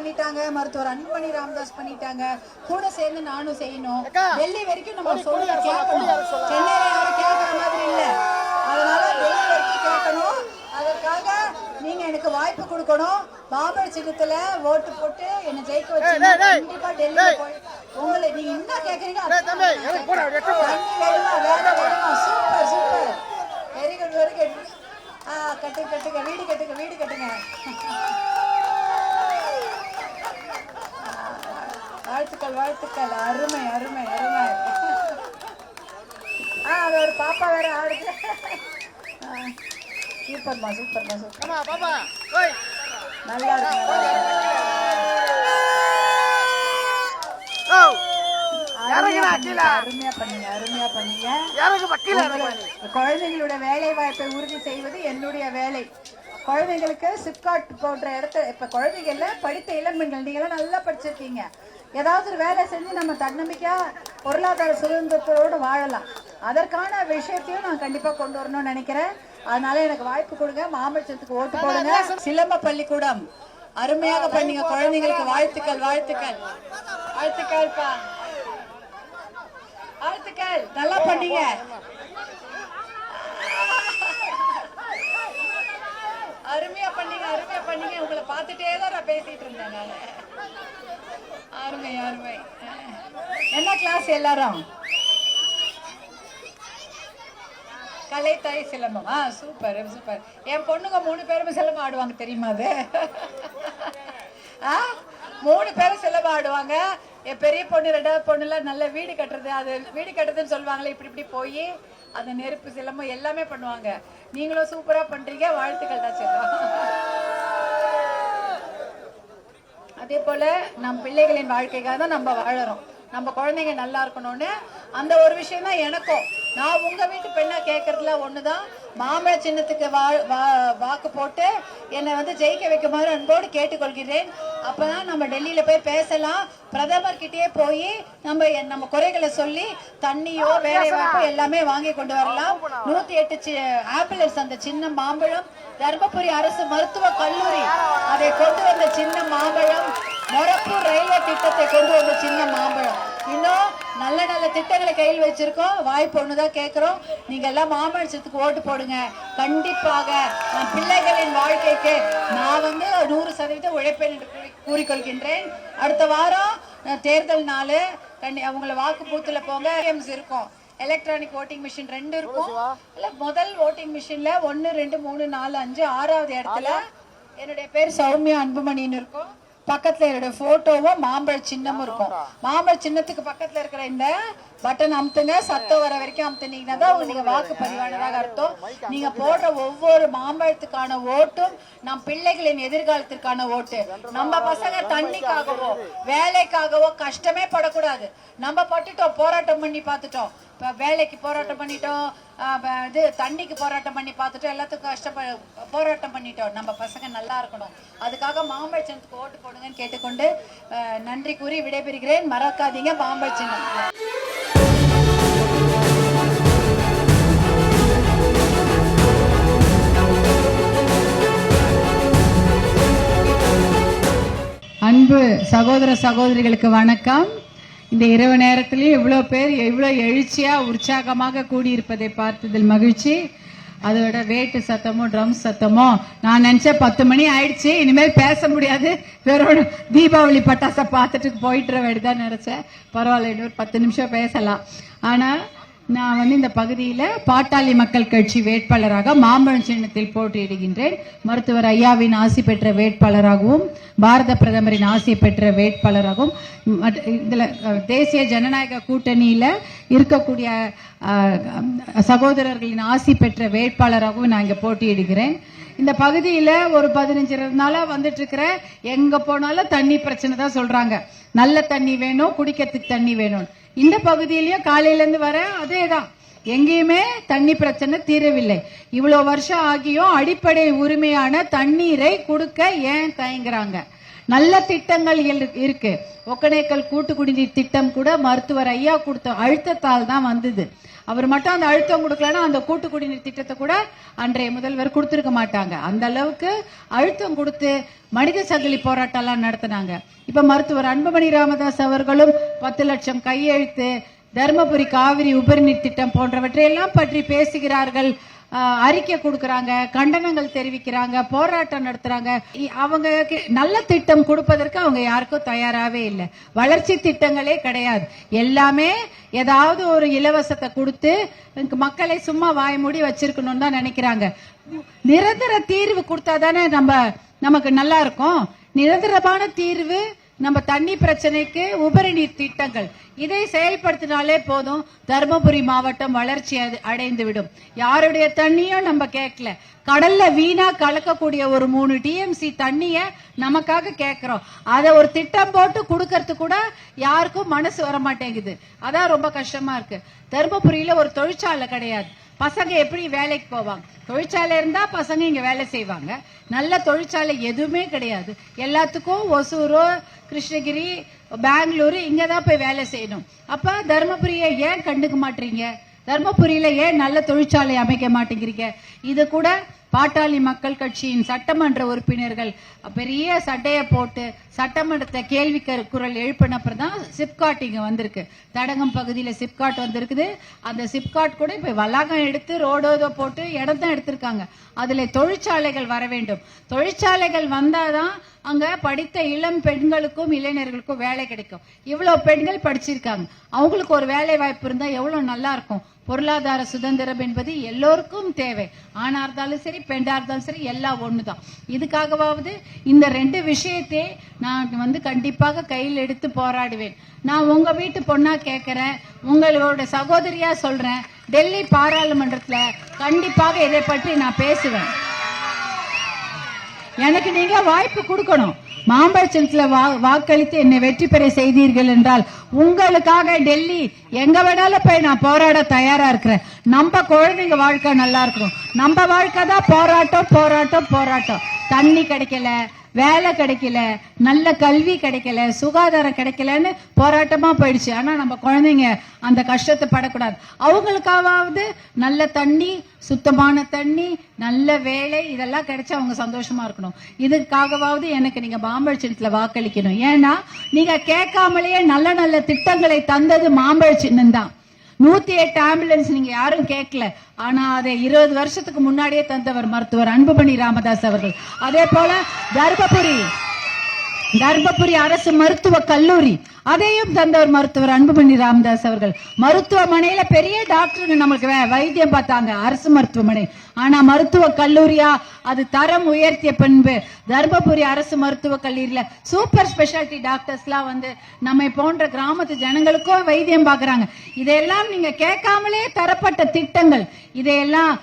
பண்ணிட்டாங்க மருத்துவர் அன்புமணி ராமதாஸ் பண்ணிட்டாங்க. கூட சேர்ந்து நானும் செய்யணும். டெல்லி வரைக்கும் நம்ம சொல்ல கேட்கணும். சென்னையில யாரும் கேட்கற மாதிரி இல்ல. அதனால டெல்லி வரைக்கும் கேட்கணும். அதற்காக நீங்க எனக்கு வாய்ப்பு கொடுக்கணும். பாபர் சின்னத்துல ஓட்டு போட்டு என்ன ஜெயிக்க வச்சு கண்டிப்பா டெல்லியில போய் உங்களை நீங்க என்ன கேக்குறீங்க super super. Very good very good. ஆ கட்டுங்க கட்டுங்க. வீடு கட்டுங்க வீடு கட்டுங்க. வாழ்த்துக்கள் வாழ்த்துக்கள். அருமை அருமை அருமை. ஆ அது ஒரு பாப்பா வேற ஆடுது. சூப்பர்மா சூப்பர்மா சூப்பர். பாப்பா. நல்லா இருக்கு குழந்தைங்களோட வேலை வாய்ப்பை உறுதி செய்வது என்னுடைய வேலை. குழந்தைங்களுக்கு சிப்காட் போன்ற இடத்த இப்ப குழந்தைகள்ல படித்த இளம்பெண்கள் நீங்களாம் நல்லா படிச்சிருக்கீங்க. ஏதாவது ஒரு வேலை செஞ்சு நம்ம தன்னம்பிக்கையா பொருளாதார சுதந்திரத்தோடு வாழலாம். அதற்கான விஷயத்தையும் நான் கண்டிப்பா கொண்டு வரணும்னு நினைக்கிறேன். அதனால எனக்கு வாய்ப்பு கொடுங்க. மாம்பழத்துக்கு ஓட்டு போடுங்க. சிலம்ப பள்ளிக்கூடம். அருமையாக பண்ணீங்க. குழந்தைங்களுக்கு வாழ்த்துக்கள் வாழ்த்துக்கள். வாழ்த்துக்கள்ப்பா. வாழ்த்துக்கள். நல்லா பண்ணீங்க. அருமையா பண்ணீங்க அருமையா பண்ணீங்க. உங்களை பார்த்துட்டே தான் நான் பேசிட்டு இருந்தேன் நானு. அருமை அருமை. என்ன கிளாஸ் எல்லாரும்? கலைத்தாய் சிலம்பம். ஆ சூப்பர் சூப்பர் என் பொண்ணுங்க மூணு பேருமே சிலம்பம் ஆடுவாங்க தெரியுமா அது? ஆ மூணு பேரும் சிலம்பம் ஆடுவாங்க. என் பெரிய பொண்ணு ரெண்டாவது பொண்ணுலாம் நல்ல வீடு கட்டுறது அது வீடு கட்டுறதுன்னு சொல்லுவாங்களே இப்படி இப்படி போய் அந்த நெருப்பு சிலம்பம் எல்லாமே பண்ணுவாங்க. நீங்களும் சூப்பராக பண்ணுறீங்க வாழ்த்துக்கள் தான் செல்லம் அதே போல நம் பிள்ளைகளின் வாழ்க்கைக்காக தான் நம்ம வாழறோம். நம்ம குழந்தைங்க நல்லா இருக்கணும்னு அந்த ஒரு விஷயம் தான் எனக்கும். நான் உங்க வீட்டு பெண்ணா கேட்கறதுல ஒண்ணுதான். மாம்பழ சின்னத்துக்கு வா- வா- வாக்கு போட்டு என்னை வந்து ஜெயிக்க வைக்குமாறு அன்போடு கேட்டுக்கொள்கிறேன். அப்பதான் நம்ம டெல்லியில போய் பேசலாம். பிரதமர் கிட்டயே போய் நம்ம நம்ம குறைகளை சொல்லி தண்ணியோ வேலை வாய்ப்போ எல்லாமே வாங்கி கொண்டு வரலாம். நூத்தி எட்டு ஆப்பிள்ஸ் அந்த சின்ன மாம்பழம். தர்மபுரி அரசு மருத்துவ கல்லூரி. அதை கொண்டு வந்த சின்ன மாம்பழம். மொரப்பூர் ரயில்வே திட்டத்தை கொண்டு வந்த சின்ன மாம்பழம். இன்னும் நல்ல நல்ல திட்டங்களை கையில் வச்சிருக்கோம். வாய்ப்பு ஒண்ணுதான் கேட்கிறோம் நீங்க எல்லாம் மாம்பழத்துக்கு ஓட்டு போடுங்க. கண்டிப்பாக நம் பிள்ளைகளின் வாழ்க்கைக்கு நான் வந்து நூறு சதவீதம் உழைப்பேன் என்று கூறி- கூறிக்கொள்கின்றேன். அடுத்த வாரம் தேர்தல் நாள். கண்டி அவங்கள வாக்கு பூத்துல போங்க இருக்கும். எலக்ட்ரானிக் ஓட்டிங் மிஷின் ரெண்டு இருக்கும். இல்ல முதல் ஓட்டிங் மிஷின்ல ஒன்னு ரெண்டு மூணு நாலு அஞ்சு ஆறாவது இடத்துல என்னுடைய பேர் சௌமியா அன்புமணின்னு இருக்கும். பக்கத்துல என்னுடைய போட்டோவும் மாம்பழ சின்னமும் இருக்கும். மாம்பழ சின்னத்துக்கு பக்கத்துல இருக்கிற இந்த பட்டன் அமுத்துங்க. சத்தம் வர வரைக்கும் அமுத்துனீங்கன்னா தான் நீங்க வாக்கு பதிவானதாக அர்த்தம். நீங்க போடுற ஒவ்வொரு மாம்பழத்துக்கான ஓட்டும் நம் பிள்ளைகளின் எதிர்காலத்திற்கான ஓட்டு. நம்ம பசங்க தண்ணிக்காகவோ வேலைக்காகவோ கஷ்டமே படக்கூடாது. நம்ம பட்டுட்டோம் போராட்டம் பண்ணி பார்த்துட்டோம். இப்போ வேலைக்கு போராட்டம் பண்ணிட்டோம். இது தண்ணிக்கு போராட்டம் பண்ணி பார்த்துட்டோம் எல்லாத்துக்கும் கஷ்டப்ப போராட்டம் பண்ணிட்டோம். நம்ம பசங்க நல்லா இருக்கணும். அதுக்காக மாம்பழச்சனத்துக்கு ஓட்டு போடுங்கன்னு கேட்டுக்கொண்டு நன்றி கூறி விடைபெறுகிறேன். மறக்காதீங்க மாம்பழச்சனம் அன்பு சகோதர சகோதரிகளுக்கு வணக்கம். இந்த இரவு நேரத்திலையும் இவ்வளோ பேர் எவ்வளோ எழுச்சியாக உற்சாகமாக கூடியிருப்பதை பார்த்ததில் மகிழ்ச்சி. அதோட வேட்டு சத்தமும் ட்ரம் சத்தமும் நான் நினைச்சேன் பத்து மணி ஆயிடுச்சு இனிமேல் பேச முடியாது. வெறும் தீபாவளி பட்டாசை பார்த்துட்டு போயிட்டுற வேண்டிதான் நினைச்சேன். பரவாயில்ல இன்னொரு பத்து நிமிஷம் பேசலாம். ஆனால் நான் வந்து இந்த பகுதியில் பாட்டாளி மக்கள் கட்சி வேட்பாளராக மாம்பழம் சின்னத்தில் போட்டியிடுகின்றேன். மருத்துவர் ஐயாவின் ஆசி பெற்ற வேட்பாளராகவும் பாரத பிரதமரின் ஆசி பெற்ற வேட்பாளராகவும் மற்ற- தேசிய ஜனநாயக கூட்டணியில் இருக்கக்கூடிய சகோதரர்களின் ஆசி பெற்ற வேட்பாளராகவும் நான் இங்கே போட்டியிடுகிறேன். இந்த பகுதியில் ஒரு பதினஞ்சு நாளாக வந்துட்டு இருக்கிற போனாலும் தண்ணி பிரச்சனை தான் சொல்கிறாங்க நல்ல தண்ணி வேணும் குடிக்கிறதுக்கு தண்ணி வேணும் இந்த பகுதியிலயும் காலையிலேருந்து வர அதே தான் எங்கேயுமே தண்ணி பிரச்சனை தீரவில்லை. இவ்வளோ வருஷம் ஆகியும் அடிப்படை உரிமையான தண்ணீரை கொடுக்க ஏன் தயங்குறாங்க? நல்ல திட்டங்கள் இருக்கு. ஒக்கனேக்கல் கூட்டு குடிநீர் திட்டம் கூட மருத்துவர் ஐயா கொடுத்த அழுத்தத்தால் தான் வந்தது. அவர் மட்டும் அந்த அழுத்தம் கொடுக்கலன்னா அந்த கூட்டு குடிநீர் திட்டத்தை கூட அன்றைய முதல்வர் கொடுத்துருக்க மாட்டாங்க. அந்த அளவுக்கு அழுத்தம் கொடுத்து மனித சங்கிலி போராட்டம் எல்லாம் நடத்தினாங்க. இப்ப மருத்துவர் அன்புமணி ராமதாஸ் அவர்களும் பத்து லட்சம் கையெழுத்து தருமபுரி காவிரி உபரிநீர் திட்டம் போன்றவற்றையெல்லாம் பற்றி பேசுகிறார்கள். அறிக்கை கொடுக்கறாங்க கண்டனங்கள் தெரிவிக்கிறாங்க போராட்டம் நடத்துறாங்க. இ- அவங்க நல்ல திட்டம் கொடுப்பதற்கு அவங்க யாருக்கும் தயாராகவே இல்லை. வளர்ச்சி திட்டங்களே கிடையாது. எல்லாமே ஏதாவது ஒரு இலவசத்தை கொடுத்து மக்களை சும்மா வாய் மூடி வச்சிருக்கணும்னு தான் நினைக்கிறாங்க. நிரந்தர தீர்வு கொடுத்தா தானே நம்ம நமக்கு நல்லா இருக்கும். நிரந்தரமான தீர்வு நம்ம தண்ணி பிரச்சனைக்கு உபரி நீர் திட்டங்கள். இதை செயல்படுத்தினாலே போதும் தருமபுரி மாவட்டம் வளர்ச்சி அடைந்து விடும் யாருடைய தண்ணியும் நம்ம கேட்கல. கடல்ல வீணா கலக்கக்கூடிய ஒரு மூணு டிஎம்சி தண்ணிய நமக்காக கேட்கிறோம். அதை ஒரு திட்டம் போட்டு கொடுக்கறது கூட யாருக்கும் மனசு வர மாட்டேங்குது அதான் ரொம்ப கஷ்டமா இருக்கு. தருமபுரியில ஒரு தொழிற்சாலை கிடையாது. பசங்க எப்படி வேலைக்கு போவாங்க? தொழிற்சாலை இருந்தா பசங்க இங்க வேலை செய்வாங்க. நல்ல தொழிற்சாலை எதுவுமே கிடையாது. எல்லாத்துக்கும் ஒசூரோ கிருஷ்ணகிரி பெங்களூரு இங்கே தான் போய் வேலை செய்யணும். அப்ப தருமபுரியை ஏன் கண்டுக்க மாட்டீங்க? தர்மபுரியில ஏன் நல்ல தொழிற்சாலை அமைக்க மாட்டேங்கிறீங்க? இது கூட பாட்டாளி மக்கள் கட்சியின் சட்டமன்ற உறுப்பினர்கள் பெரிய சட்டையை போட்டு சட்டமன்றத்தை கேள்வி குரல் எழுப்பினப்பறம் தான் சிப்காட் இங்கே வந்திருக்கு. தடகம் பகுதியில் சிப்காட் வந்திருக்குது. அந்த சிப்காட் கூட இப்போ வளாகம் எடுத்து ரோடோதோ போட்டு இடம் தான் எடுத்திருக்காங்க. அதில் தொழிற்சாலைகள் வர வேண்டும். தொழிற்சாலைகள் வந்தால் தான் அங்க படித்த இளம் பெண்களுக்கும் இளைஞர்களுக்கும் வேலை கிடைக்கும். இவ்வளவு பெண்கள் படிச்சிருக்காங்க. அவங்களுக்கு ஒரு வேலை வாய்ப்பு இருந்தா எவ்வளவு நல்லா இருக்கும். பொருளாதார சுதந்திரம் என்பது எல்லோருக்கும் தேவை. ஆணா இருந்தாலும் சரி பெண்டா இருந்தாலும் சரி எல்லாம் ஒண்ணுதான். இதுக்காகவாவது இந்த ரெண்டு விஷயத்தை நான் வந்து கண்டிப்பாக கையில் எடுத்து போராடுவேன். நான் உங்க வீட்டு பொண்ணா கேட்கிறேன் உங்களோட சகோதரியா சொல்றேன். டெல்லி பாராளுமன்றத்துல கண்டிப்பாக இதை பற்றி நான் பேசுவேன். எனக்கு நீங்க வாய்ப்பு கொடுக்கணும். மாம்பழச்சலத்துல வா- வாக்களித்து என்னை வெற்றி பெற செய்தீர்கள் என்றால் உங்களுக்காக டெல்லி எங்க வேணாலும் போய் நான் போராட தயாரா இருக்கிறேன். நம்ம குழந்தைங்க வாழ்க்கை நல்லா இருக்கும் நம்ம வாழ்க்கை தான் போராட்டம் போராட்டம் போராட்டம். தண்ணி கிடைக்கல வேலை கிடைக்கல நல்ல கல்வி கிடைக்கல சுகாதாரம் கிடைக்கலன்னு போராட்டமா போயிடுச்சு. ஆனா நம்ம குழந்தைங்க அந்த கஷ்டத்தை படக்கூடாது. அவங்களுக்காவது நல்ல தண்ணி சுத்தமான தண்ணி நல்ல வேலை இதெல்லாம் கிடைச்சா அவங்க சந்தோஷமா இருக்கணும். இதுக்காகவாவது எனக்கு நீங்க மாம்பழச்சின்னத்துல வாக்களிக்கணும். ஏன்னா நீங்க கேட்காமலேயே நல்ல நல்ல திட்டங்களை தந்தது மாம்பழ தான். நூத்தி எட்டு ஆம்புலன்ஸ் நீங்க யாரும் கேட்கல ஆனா அதை இருபது வருஷத்துக்கு முன்னாடியே தந்தவர் மருத்துவர் அன்புமணி ராமதாஸ் அவர்கள். அதே போல தர்மபுரி தர்மபுரி அரசு மருத்துவ கல்லூரி. அதையும் தந்தவர் மருத்துவர் அன்புமணி ராமதாஸ் அவர்கள். மருத்துவமனையில பெரிய டாக்டருங்க நம்மளுக்கு வே- வைத்தியம் பார்த்தாங்க அரசு மருத்துவமனை. ஆனா மருத்துவ கல்லூரியா அது தரம் உயர்த்திய பின்பு தர்மபுரி அரசு மருத்துவ கல்லூரியில சூப்பர் ஸ்பெஷாலிட்டி டாக்டர்ஸ் எல்லாம் வந்து நம்மை போன்ற கிராமத்து ஜனங்களுக்கும் வைத்தியம் பாக்குறாங்க இதையெல்லாம் நீங்க கேட்காமலே தரப்பட்ட திட்டங்கள். இதையெல்லாம்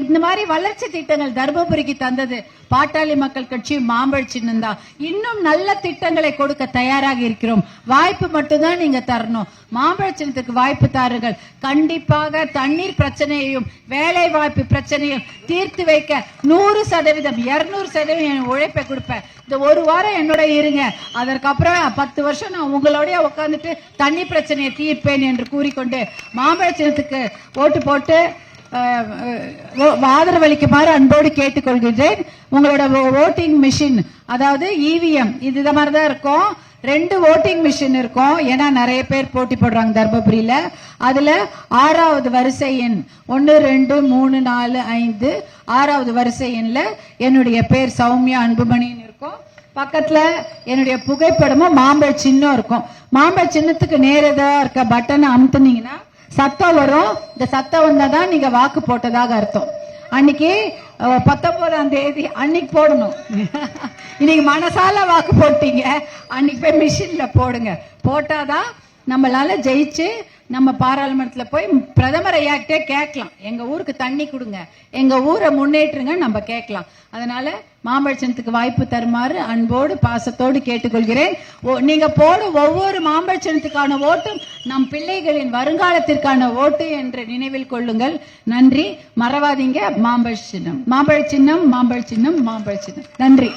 இந்த மாதிரி வளர்ச்சி திட்டங்கள் தர்மபுரிக்கு தந்தது. பாட்டாளி மக்கள் கட்சி மாம்பழ சின்னம் தான். இன்னும் நல்ல திட்டங்களை கொடுக்க தயாராக இருக்கிறோம். வாய்ப்பு மட்டும்தான் நீங்க தரணும். மாம்பழ சின்னத்துக்கு வாய்ப்பு தாருங்கள். கண்டிப்பாக தண்ணீர் பிரச்சனையையும் வேலை வாய்ப்பு பிரச்சனையும் தீர்த்து வைக்க நூறு சதவீதம் இருநூறு சதவீதம் என் உழைப்பை கொடுப்பேன். இந்த ஒரு வாரம் என்னோட இருங்க. அதற்கப்புறம் பத்து வருஷம் நான் உங்களோடய உட்காந்துட்டு தண்ணி பிரச்சனையை தீர்ப்பேன் என்று கூறிக்கொண்டு மாம்பழ சின்னத்துக்கு ஓட்டு போட்டு ஆதரவளிக்குமாறு அன்போடு கேட்டுக்கொள்கின்றேன். உங்களோட ஓட்டிங் மிஷின் அதாவது இவிஎம் இது இதை மாதிரி தான் இருக்கும். ரெண்டு ஓட்டிங் மிஷின் இருக்கும். ஏன்னா நிறைய பேர் போட்டி போடுறாங்க தர்மபுரியில. அதுல ஆறாவது வரிசை எண் ஒன்னு ரெண்டு மூணு நாலு ஐந்து. ஆறாவது வரிசை எண்ல என்னுடைய பேர் சௌமியா அன்புமணின்னு இருக்கும். பக்கத்துல என்னுடைய புகைப்படமும் மாம்பழ சின்னம் இருக்கும். மாம்பழ சின்னத்துக்கு நேரதா இருக்க? பட்டனை அமுத்துனீங்கன்னா சத்தம் வரும். இந்த சத்தம் வந்தாதான் நீங்க வாக்கு போட்டதாக அர்த்தம். அன்னைக்கு பத்தொன்பதாம் தேதி அன்னைக்கு போடணும். இன்னைக்கு மனசால வாக்கு போட்டீங்க. அன்னைக்கு போய் மிஷின்ல போடுங்க. போட்டாதான் நம்மளால ஜெயிச்சு நம்ம பாராளுமன்றத்தில் போய் பிரதமர் ஐயாக்கிட்டே கேட்கலாம். எங்கள் ஊருக்கு தண்ணி கொடுங்க. எங்கள் ஊரை முன்னேற்றுங்க நம்ம கேட்கலாம். அதனால மாம்பழச்சனத்துக்கு வாய்ப்பு தருமாறு அன்போடு பாசத்தோடு கேட்டுக்கொள்கிறேன். ஓ- நீங்க போடும் ஒவ்வொரு மாம்பழச்சனத்துக்கான ஓட்டும் நம் பிள்ளைகளின் வருங்காலத்திற்கான ஓட்டு என்று நினைவில் கொள்ளுங்கள். நன்றி. மறவாதீங்க. மாம்பழ சின்னம் மாம்பழ சின்னம் மாம்பழ சின்னம் மாம்பழ சின்னம் நன்றி.